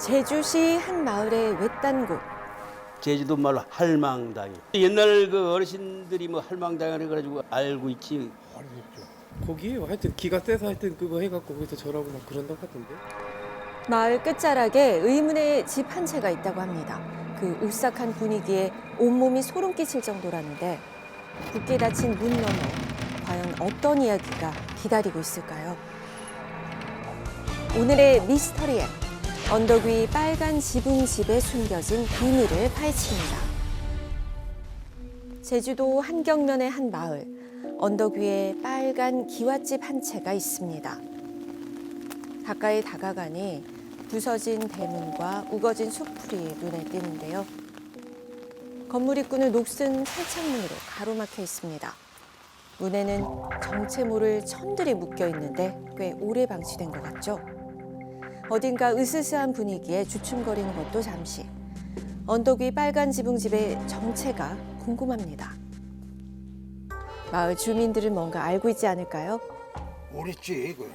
제주시 한 마을의 외딴 곳. 제주도 말로 할망당이. 옛날 그 어르신들이 뭐 할망당을 해가지고 알고 있지. 거기에요. 하여튼 기가 세서 하여튼 그거 해갖고 거기서 절하고 막 그런다고 하던데. 마을 끝자락에 의문의 집 한 채가 있다고 합니다. 그 오싹한 분위기에 온몸이 소름 끼칠 정도라는데 굳게 닫힌 문 너머 과연 어떤 이야기가 기다리고 있을까요? 오늘의 미스터리에 언덕 위 빨간 지붕 집에 숨겨진 비밀을 파헤칩니다. 제주도 한경면의 한 마을 언덕 위에 빨간 기와집 한 채가 있습니다. 가까이 다가가니 부서진 대문과 우거진 수풀이 눈에 띄는데요. 건물 입구는 녹슨 철창문으로 가로막혀 있습니다. 문에는 정체 모를 천들이 묶여 있는데 꽤 오래 방치된 것 같죠? 어딘가 으스스한 분위기에 주춤거리는 것도 잠시. 언덕 위 빨간 지붕집의 정체가 궁금합니다. 마을 주민들은 뭔가 알고 있지 않을까요? 모르지 이거야.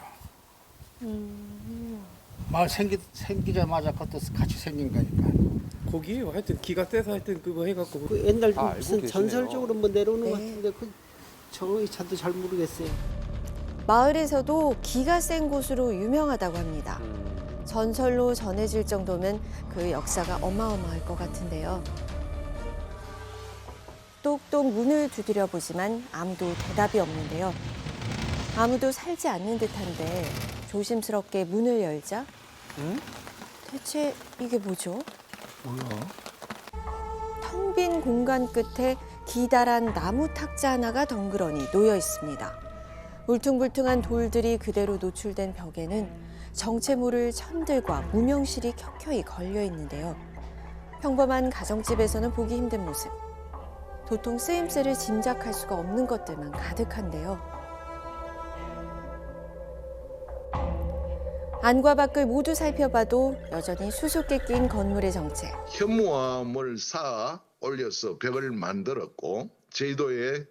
말 생기 생기자마자 그것도 같이 생긴 거니까. 거기에요. 하여튼 기가 세서 하여튼 그거 해갖고 그 옛날 아, 알고 무슨 계시네요. 전설적으로 뭐 내려오는 것 네. 같은데 그 저기 저도 잘 모르겠어요. 마을에서도 기가 센 곳으로 유명하다고 합니다. 전설로 전해질 정도면 그 역사가 어마어마할 것 같은데요. 똑똑 문을 두드려 보지만 아무도 대답이 없는데요. 아무도 살지 않는 듯한데 조심스럽게 문을 열자. 대체 이게 뭐죠? 텅빈 공간 끝에 기다란 나무 탁자 하나가 덩그러니 놓여 있습니다. 울퉁불퉁한 돌들이 그대로 노출된 벽에는 정체 모를 천들과 무명실이 켜켜이 걸려 있는데요. 평범한 가정집에서는 보기 힘든 모습. 도통 쓰임새를 짐작할 수가 없는 것들만 가득한데요. 안과 밖을 모두 살펴봐도 여전히 수수께 낀 건물의 정체. 현무암을 쌓아 올려서 벽을 만들었고 제주도의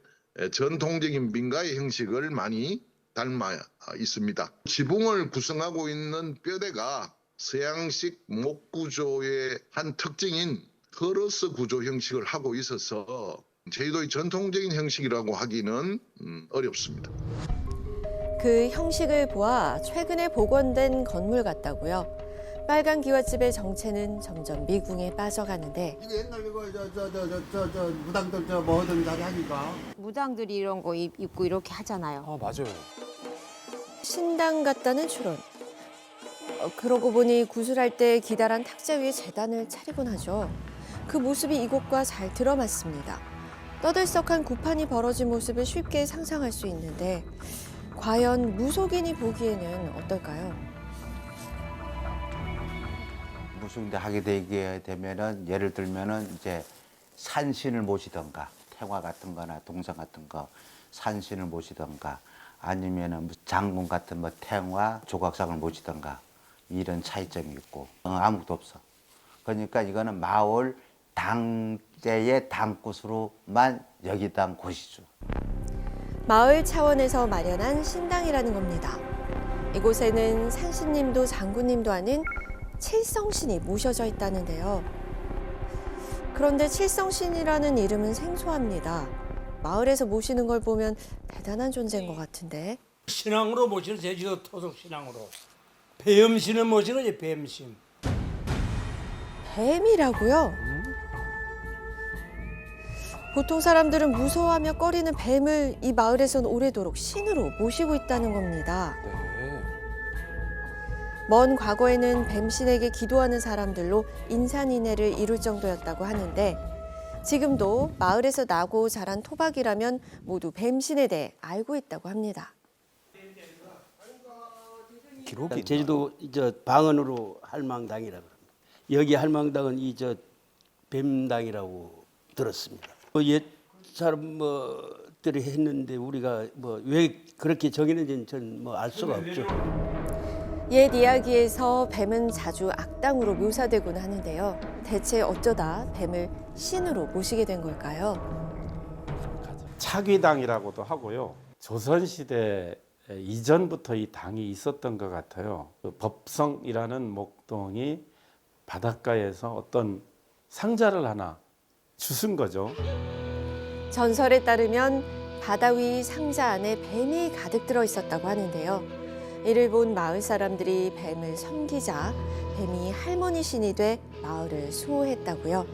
전통적인 민가의 형식을 많이 닮아 있습니다. 지붕을 구성하고 있는 뼈대가 서양식 목 구조의 한 특징인 커러스 구조 형식을 하고 있어서 제주도의 전통적인 형식이라고 하기는 음, 어렵습니다. 그 형식을 보아 최근에 복원된 건물 같다고요. 빨간 기와집의 정체는 점점 미궁에 빠져가는데 이거 옛날 이거 저저저저저 무당들 저 뭐든 자기 하니까. 무당들이 이런 거 입- 입고 이렇게 하잖아요. 아 맞아요. 신당 같다는 추론. 어, 그러고 보니 구슬할 때 기다란 탁자 위에 재단을 차리곤 하죠. 그 모습이 이곳과 잘 들어맞습니다. 떠들썩한 구판이 벌어진 모습을 쉽게 상상할 수 있는데 과연 무속인이 보기에는 어떨까요? 무슨데 하게 되게 되면은 예를 들면은 이제 산신을 모시던가 태화 같은 거나 동상 같은 거 산신을 모시던가 아니면은 뭐 장군 같은 뭐 태화 조각상을 모시던가 이런 차이점이 있고 어, 아무것도 없어. 그러니까 이거는 마을 당제의 당굿으로만 여기던 곳이죠. 마을 차원에서 마련한 신당이라는 겁니다. 이곳에는 산신님도 장군님도 아닌 칠성신이 모셔져 있다는데요. 그런데 칠성신이라는 이름은 생소합니다. 마을에서 모시는 걸 보면 대단한 존재인 것 같은데. 신앙으로 모시는 제주도 토속 신앙으로 뱀신을 모시는 이제 뱀신. 뱀이라고요? 보통 사람들은 무서워하며 꺼리는 뱀을 이 마을에선 오래도록 신으로 모시고 있다는 겁니다. 네. 먼 과거에는 뱀신에게 기도하는 사람들로 인산인해를 이룰 정도였다고 하는데 지금도 마을에서 나고 자란 토박이라면 모두 뱀신에 대해 알고 있다고 합니다. 기록이 있나? 제주도 저 방언으로 할망당이라고 합니다. 여기 할망당은 이 저 뱀당이라고 들었습니다. 뭐옛 사람 뭐들이 했는데 우리가 뭐 왜 그렇게 정했는지는 전뭐알 수가 없죠. 옛 이야기에서 뱀은 자주 악당으로 묘사되곤 하는데요. 대체 어쩌다 뱀을 신으로 모시게 된 걸까요? 차귀당이라고도 하고요. 조선시대 이전부터 이 당이 있었던 것 같아요. 그 법성이라는 목동이 바닷가에서 어떤 상자를 하나 주신 거죠. 전설에 따르면 바다 위 상자 안에 뱀이 가득 들어 있었다고 하는데요. 이를 본 마을 사람들이 뱀을 섬기자 뱀이 할머니 신이 돼 마을을 수호했다고요.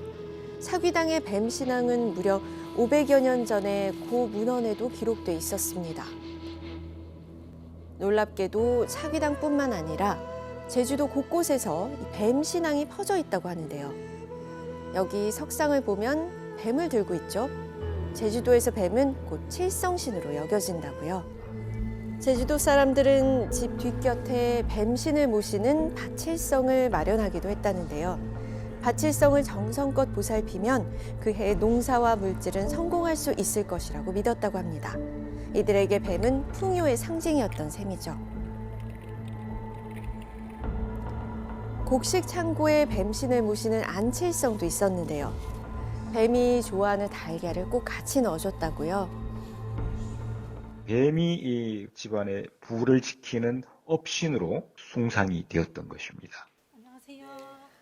사귀당의 뱀 신앙은 무려 500여 년 전에 고 문헌에도 기록돼 있었습니다. 놀랍게도 사귀당뿐만 아니라 제주도 곳곳에서 이뱀 신앙이 퍼져 있다고 하는데요. 여기 석상을 보면 뱀을 들고 있죠. 제주도에서 뱀은 곧 칠성신으로 여겨진다고요. 제주도 사람들은 집 뒷곁에 뱀신을 모시는 밭칠성을 마련하기도 했다는데요. 밭칠성을 정성껏 보살피면 그해 농사와 물질은 성공할 수 있을 것이라고 믿었다고 합니다. 이들에게 뱀은 풍요의 상징이었던 셈이죠. 곡식 창고에 뱀신을 모시는 안칠성도 있었는데요. 뱀이 좋아하는 달걀을 꼭 같이 넣어줬다고요. 뱀이 이 집안의 부를 지키는 업신으로 숭상이 되었던 것입니다.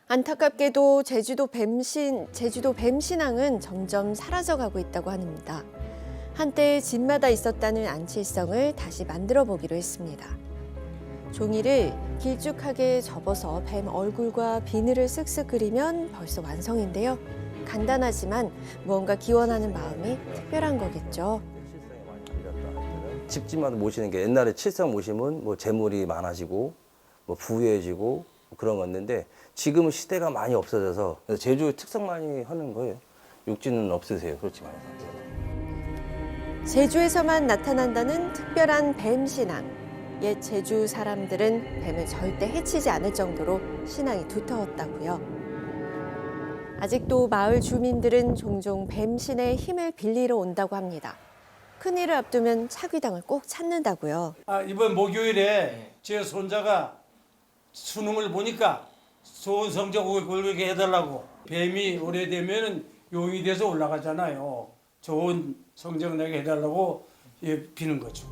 안타깝게도 제주도 뱀신, 제주도 뱀신앙은 점점 사라져가고 있다고 합니다. 한때 집마다 있었다는 안칠성을 다시 만들어 보기로 했습니다. 종이를 길쭉하게 접어서 뱀 얼굴과 비늘을 쓱쓱 그리면 벌써 완성인데요. 간단하지만 무언가 기원하는 마음이 특별한 거겠죠. 집집마다 모시는 게 옛날에 칠성 모시면 뭐 재물이 많아지고 뭐 부유해지고 그런 거였는데 지금은 시대가 많이 없어져서 제주 특성만이 하는 거예요. 육지는 없으세요, 말해서. 제주에서만 나타난다는 특별한 뱀 신앙. 옛 제주 사람들은 뱀을 절대 해치지 않을 정도로 신앙이 두터웠다고요. 아직도 마을 주민들은 종종 뱀신의 힘을 빌리러 온다고 합니다. 큰일을 앞두면 차귀당을 꼭 찾는다고요. 아, 이번 목요일에 제 손자가 수능을 보니까 좋은 성적 올게 해달라고 뱀이 오래되면 용이 돼서 올라가잖아요. 좋은 성적 내게 해달라고 예, 비는 거죠.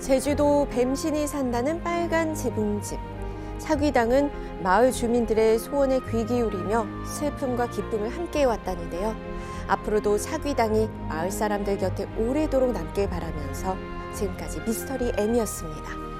제주도 뱀신이 산다는 빨간 지붕집. 사귀당은 마을 주민들의 소원에 귀 기울이며 슬픔과 기쁨을 함께 해왔다는데요. 앞으로도 사귀당이 마을 사람들 곁에 오래도록 남길 바라면서 지금까지 미스터리 M이었습니다.